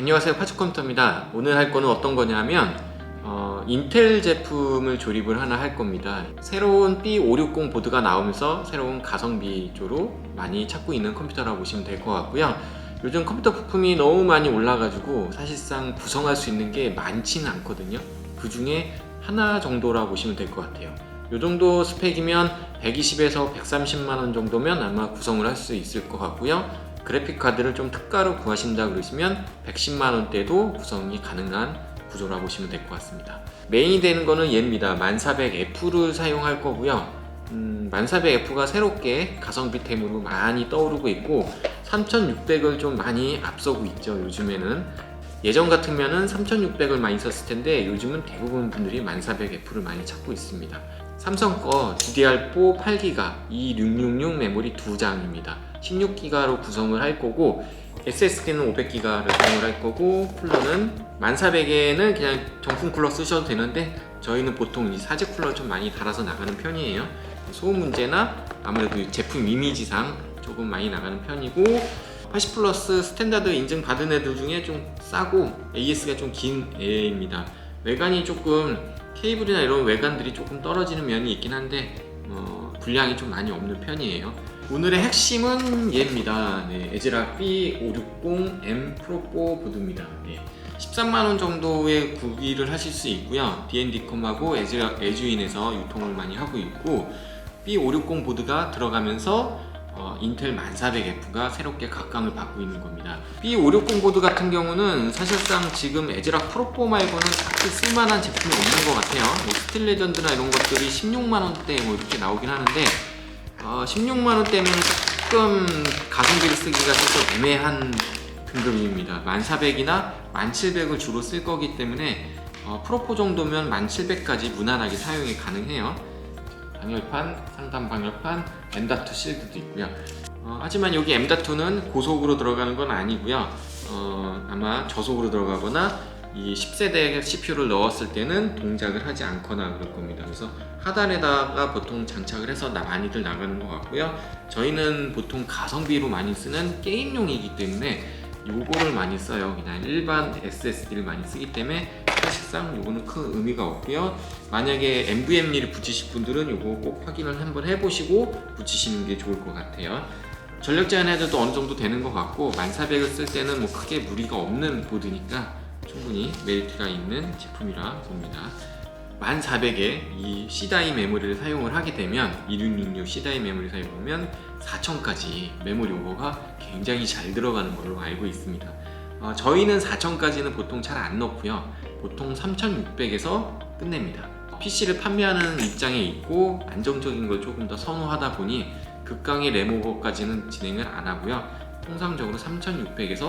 안녕하세요 파츠컴퓨터입니다. 오늘 할 거는 어떤 거냐면 어, 인텔 제품을 조립을 하나 할 겁니다. 새로운 B560 보드가 나오면서 새로운 가성비조로 많이 찾고 있는 컴퓨터라고 보시면 될 것 같고요. 요즘 컴퓨터 부품이 너무 많이 올라가지고 사실상 구성할 수 있는 게 많지는 않거든요. 그 중에 하나 정도라고 보시면 될 것 같아요. 요 정도 스펙이면 120에서 130만원 정도면 아마 구성을 할 수 있을 것 같고요 그래픽 카드를 좀 특가로 구하신다 그러시면 110만 원대도 구성이 가능한 구조라고 보시면 될 것 같습니다. 메인이 되는 거는 얘입니다. 1400F를 사용할 거고요. 음, 1400F가 새롭게 가성비템으로 많이 떠오르고 있고 3600을 좀 많이 앞서고 있죠. 요즘에는 예전 같으면은 3600을 많이 썼을 텐데 요즘은 대부분 분들이 1400F를 많이 찾고 있습니다. 삼성 거 DDR4 8기가 2666 메모리 2장입니다. 16기가로 구성을 할 거고 SSD는 500기가를 사용을 할 거고 쿨러는 1400에는 그냥 정품 쿨러 쓰셔도 되는데 저희는 보통 이 사제 쿨러 좀 많이 달아서 나가는 편이에요. 소음 문제나 아무래도 제품 이미지상 조금 많이 나가는 편이고 80 플러스 스탠다드 인증 받은 애들 중에 좀 싸고 AS가 좀 긴 애입니다. 외관이 조금 케이블이나 이런 외관들이 조금 떨어지는 면이 있긴 한데 어, 분량이 좀 많이 없는 편이에요. 오늘의 핵심은 얘입니다. 네, 에즈락 B560M 프로4 보드입니다. 네, 13만원 정도의 구비를 하실 수 있고요. D&D컴하고 에즈락 에듀인에서 유통을 많이 하고 있고 B560 보드가 들어가면서 어, 인텔 1400F가 새롭게 각광을 받고 있는 겁니다. B560 보드 같은 경우는 사실상 지금 에즈락 프로4 말고는 딱히 쓸만한 제품이 없는 것 같아요. 뭐 스틸 레전드나 이런 것들이 16만원대 뭐 이렇게 나오긴 하는데 어, 16만원대면 조금 가성비를 쓰기가 조금 애매한 등급입니다. 1400이나 1700을 주로 쓸 거기 때문에 어, 프로4 정도면 1700까지 무난하게 사용이 가능해요. 방열판, 상단 방열판, M.2 실드도 있고요. 어, 하지만 여기 M.2는 고속으로 들어가는 건 아니고요. 어, 아마 저속으로 들어가거나 이 10세대 CPU를 넣었을 때는 동작을 하지 않거나 그럴 겁니다. 그래서 하단에다가 보통 장착을 해서 나- 많이들 나가는 것 같고요. 저희는 보통 가성비로 많이 쓰는 게임용이기 때문에 요거를 많이 써요. 그냥 일반 SSD를 많이 쓰기 때문에 사실상 요거는 큰 의미가 없고요. 만약에 NVMe를 붙이실 분들은 요거 꼭 확인을 한번 해보시고 붙이시는 게 좋을 것 같아요. 전력 제한에도 어느 정도 되는 것 같고 1400을 쓸 때는 뭐 크게 무리가 없는 보드니까 충분히 메리트가 있는 제품이라 봅니다. 1400에 이 C다이 메모리를 사용을 하게 되면 2666 C다이 메모리 사용하면 4000까지 메모리 오버가 굉장히 잘 들어가는 걸로 알고 있습니다. 어, 저희는 4000까지는 보통 잘 안 넣고요. 보통 3600에서 끝냅니다. PC를 판매하는 입장에 있고 안정적인 걸 조금 더 선호하다 보니 극강의 램오버까지는 진행을 안 하고요. 통상적으로 3600에서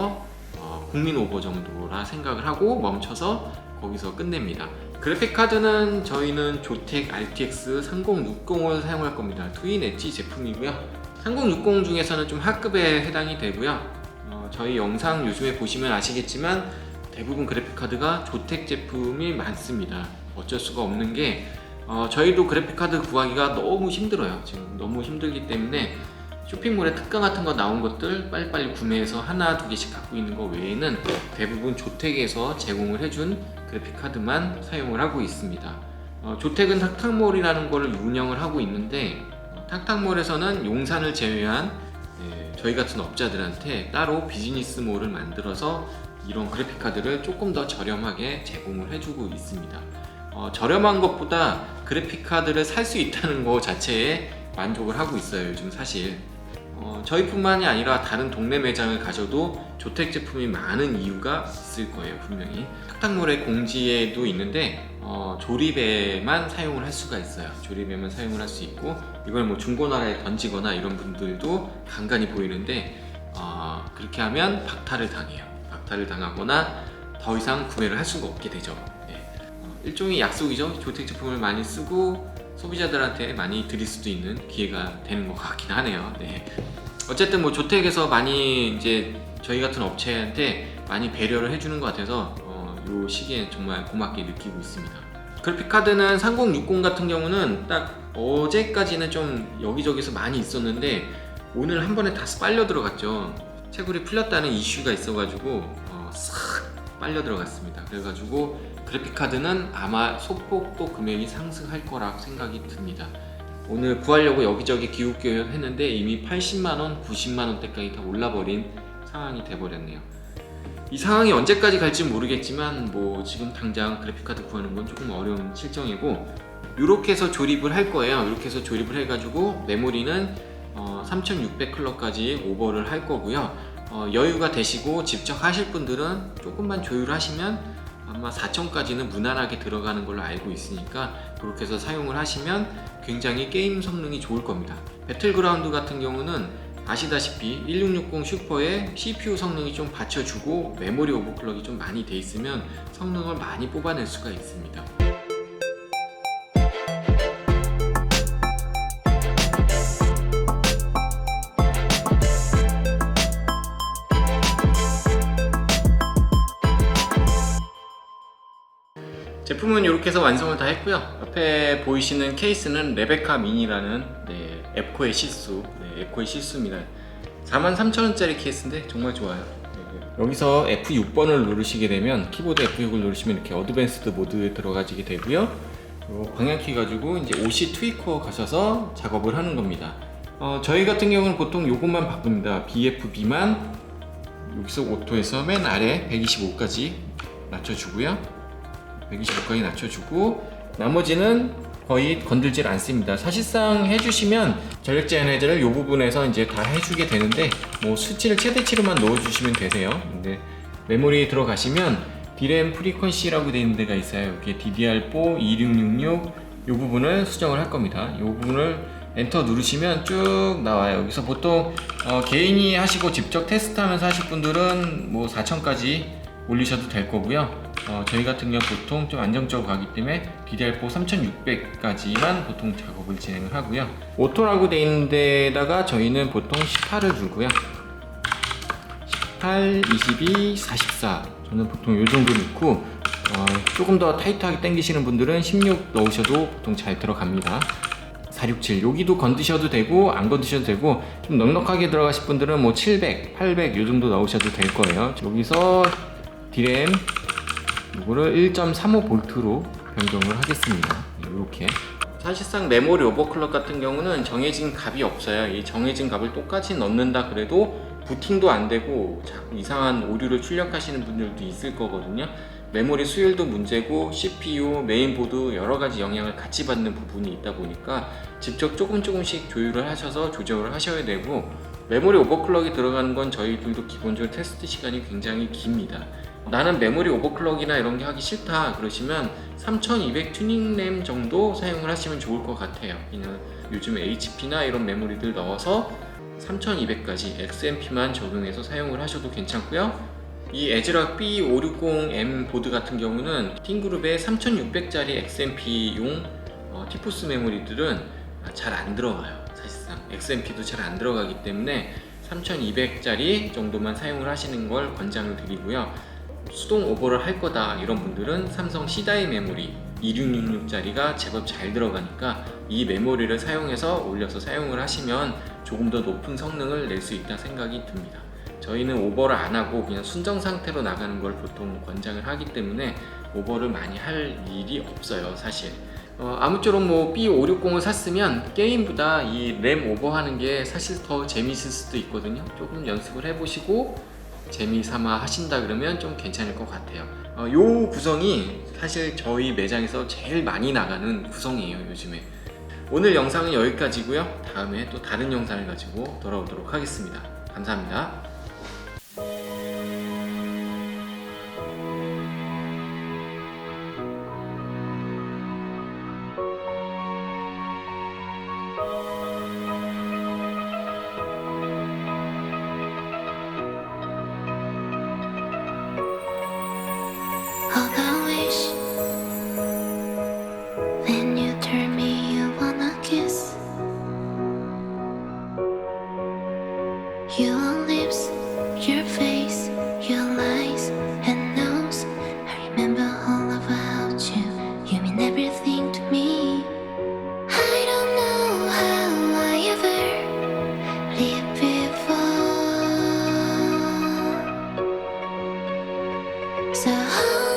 어, 국민 오버 정도라 생각을 하고 멈춰서 거기서 끝냅니다. 그래픽 카드는 저희는 조텍 RTX 3060을 사용할 겁니다. 트윈 엣지 제품이고요. 3060 중에서는 좀 하급에 해당이 되고요. 어, 저희 영상 요즘에 보시면 아시겠지만 대부분 그래픽 카드가 조텍 제품이 많습니다. 어쩔 수가 없는 게 어, 저희도 그래픽 카드 구하기가 너무 힘들어요. 지금 너무 힘들기 때문에 쇼핑몰에 특가 같은 거 나온 것들 빨리빨리 구매해서 하나 두 개씩 갖고 있는 거 외에는 대부분 조텍에서 제공을 해준 그래픽 카드만 사용을 하고 있습니다. 어, 조텍은 탁탁몰이라는 걸 운영을 하고 있는데 어, 탁탁몰에서는 용산을 제외한 예, 저희 같은 업자들한테 따로 비즈니스몰을 만들어서 이런 그래픽 카드를 조금 더 저렴하게 제공을 해주고 있습니다. 어, 저렴한 것보다 그래픽 카드를 살 수 있다는 것 자체에 만족을 하고 있어요. 요즘 사실 어, 저희뿐만이 아니라 다른 동네 매장을 가셔도 조텍 제품이 많은 이유가 있을 거예요 분명히 탁탁몰의 공지에도 있는데 어, 조립에만 사용을 할 수가 있어요 조립에만 사용을 할 수 있고 이걸 뭐 중고나라에 던지거나 이런 분들도 간간히 보이는데 어, 그렇게 하면 박탈을 당해요 박탈을 당하거나 더 이상 구매를 할 수가 없게 되죠 네. 어, 일종의 약속이죠 조텍 제품을 많이 쓰고 소비자들한테 많이 드릴 수도 있는 기회가 되는 것 같긴 하네요. 네. 어쨌든 뭐 조택에서 많이 이제 저희 같은 업체한테 많이 배려를 해주는 것 같아서 어, 요 시기에 정말 고맙게 느끼고 있습니다. 그래픽 카드는 3060 같은 경우는 딱 어제까지는 좀 여기저기서 많이 있었는데 오늘 한 번에 다 빨려 들어갔죠. 채굴이 풀렸다는 이슈가 있어가지고 어, 싹 빨려 들어갔습니다. 그래가지고 그래픽 카드는 아마 소폭 또 금액이 상승할 거라 생각이 듭니다. 오늘 구하려고 여기저기 기웃기웃 했는데 이미 80만 원, 90만 원대까지 다 올라버린 상황이 돼버렸네요. 이 상황이 언제까지 갈지 모르겠지만 뭐 지금 당장 그래픽 카드 구하는 건 조금 어려운 실정이고 이렇게 해서 조립을 할 거예요. 이렇게 해서 조립을 해가지고 메모리는 어, 3600 클럭까지 오버를 할 거고요. 어, 여유가 되시고 직접 하실 분들은 조금만 조율하시면 아마 4000까지는 무난하게 들어가는 걸로 알고 있으니까 그렇게 해서 사용을 하시면 굉장히 게임 성능이 좋을 겁니다. 배틀그라운드 같은 경우는 아시다시피 1660 슈퍼에 CPU 성능이 좀 받쳐주고 메모리 오버클럭이 좀 많이 돼 있으면 성능을 많이 뽑아낼 수가 있습니다. 제품은 이렇게 해서 완성을 다 했고요. 옆에 보이시는 케이스는 레베카 미니라는 네, 앱코의 실수, 네, 앱코의 실수입니다. 43,000원짜리 케이스인데 정말 좋아요. 네, 여기서 F6번을 누르시게 되면 키보드 F6을 누르시면 이렇게 어드밴스드 모드에 들어가지게 되고요. 요 방향키 가지고 이제 OC 트위커 가셔서 작업을 하는 겁니다. 어, 저희 같은 경우는 보통 요것만 바꿉니다. BFB만 여기서 오토에서 맨 아래 125까지 낮춰주고요. 125까지 낮춰주고 나머지는 거의 건들질 않습니다. 사실상 해주시면 전력 제한 해제를 이 부분에서 이제 다 해주게 되는데 뭐 수치를 최대치로만 넣어주시면 되세요. 근데 메모리 들어가시면 디램 프리퀀시라고 되어 있는 데가 있어요. 여기에 DDR4 2666 이 부분을 수정을 할 겁니다. 이 부분을 엔터 누르시면 쭉 나와요. 여기서 보통 어, 개인이 하시고 직접 테스트하면서 하실 분들은 뭐 4천까지 올리셔도 될 거고요. 어, 저희 같은 경우 보통 좀 안정적으로 가기 때문에 DDR4 3600까지만 보통 작업을 진행을 하고요. 오토라고 되어 있는 데다가 저희는 보통 18을 주고요. 18, 22, 44 저는 보통 이 정도 넣고 어, 조금 더 타이트하게 당기시는 분들은 16 넣으셔도 보통 잘 들어갑니다. 467 여기도 건드셔도 되고 안 건드셔도 되고 좀 넉넉하게 들어가실 분들은 뭐 700, 800이 정도 넣으셔도 될 거예요. 여기서 디램 이거를 1.35V로 변경을 하겠습니다. 이렇게. 사실상 메모리 오버클럭 같은 경우는 정해진 값이 없어요. 이 정해진 값을 똑같이 넣는다 그래도 부팅도 안 되고 이상한 오류를 출력하시는 분들도 있을 거거든요. 메모리 수율도 문제고 CPU, 메인보드 여러 가지 영향을 같이 받는 부분이 있다 보니까 직접 조금 조금씩 조율을 하셔서 조정을 하셔야 되고 메모리 오버클럭이 들어가는 건 저희들도 기본적으로 테스트 시간이 굉장히 깁니다. 나는 메모리 오버클럭이나 이런 게 하기 싫다 그러시면 3200 튜닝 램 정도 사용을 하시면 좋을 것 같아요. 요즘 HP나 이런 메모리들 넣어서 3200까지 XMP만 적용해서 사용을 하셔도 괜찮고요. 이 에즈락 B560M 보드 같은 경우는 팅그룹의 3600짜리 XMP용 어, 티포스 메모리들은 잘 안 들어가요. 사실상 XMP도 잘 안 들어가기 때문에 3200짜리 정도만 사용을 하시는 걸 권장을 드리고요. 수동 오버를 할 거다. 이런 분들은 삼성 C다이 메모리 2666짜리가 제법 잘 들어가니까 이 메모리를 사용해서 올려서 사용을 하시면 조금 더 높은 성능을 낼 수 있다 생각이 듭니다. 저희는 오버를 안 하고 그냥 순정 상태로 나가는 걸 보통 권장을 하기 때문에 오버를 많이 할 일이 없어요 사실. 어, 아무쪼록 뭐 B560을 샀으면 게임보다 이 램 오버하는 게 사실 더 재미있을 수도 있거든요. 조금 연습을 해보시고 재미삼아 하신다 그러면 좀 괜찮을 것 같아요. 어, 요 구성이 사실 저희 매장에서 제일 많이 나가는 구성이에요 요즘에. 오늘 영상은 여기까지고요. 다음에 또 다른 영상을 가지고 돌아오도록 하겠습니다. 감사합니다 So